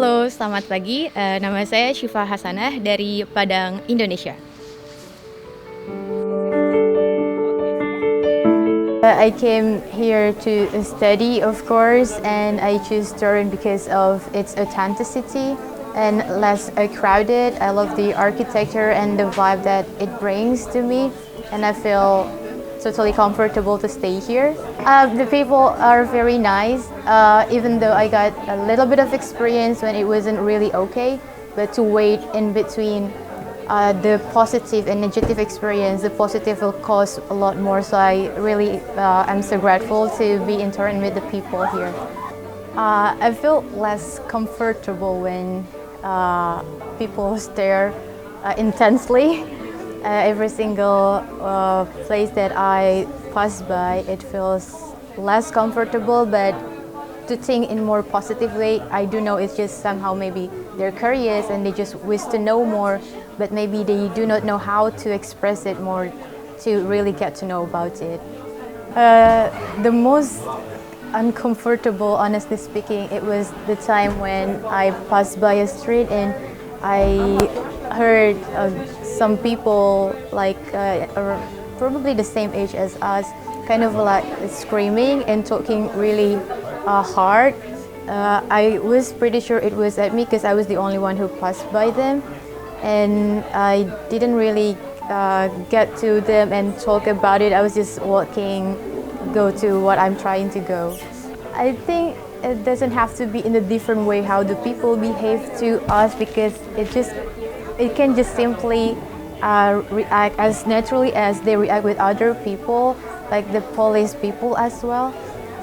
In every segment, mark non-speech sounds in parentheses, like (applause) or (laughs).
Halo, selamat pagi. Eh, nama saya Syifa Hasanah dari Padang, Indonesia. Uh, I came here to study, of course, and I choose Turin because of its authenticity and less uh, crowded. I love the architecture and the vibe that it brings to me, and I feel totally comfortable to stay here. Uh, the people are very nice, uh, even though I got a little bit of experience when it wasn't really okay, but to wait in between uh, the positive and negative experience, the positive will cost a lot more. So I really uh, am so grateful to be in Turin with the people here. Uh, I feel less comfortable when uh, people (laughs) stare uh, intensely. Uh, every single uh, place that I pass by, it feels less comfortable, but to think in more positive way. I do know it's just somehow maybe they're curious and they just wish to know more, but maybe they do not know how to express it more to really get to know about it. Uh, the most uncomfortable, honestly speaking, it was the time when I passed by a street and I heard uh, some people like uh, probably the same age as us, kind of like screaming and talking really uh, hard. Uh, I was pretty sure it was at me because I was the only one who passed by them, and I didn't really uh, get to them and talk about it. I was just walking, go to what I'm trying to go. I think it doesn't have to be in a different way how the people behave to us because it just it can just simply uh, react as naturally as they react with other people, like the police people as well.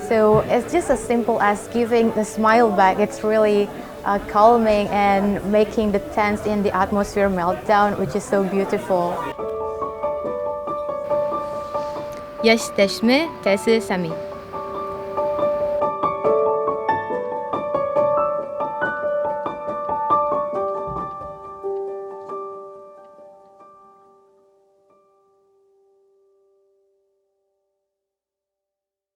So it's just as simple as giving a smile back. It's really uh, calming and making the tense in the atmosphere melt down, which is so beautiful. Yes, Jesteśmy tacy sami.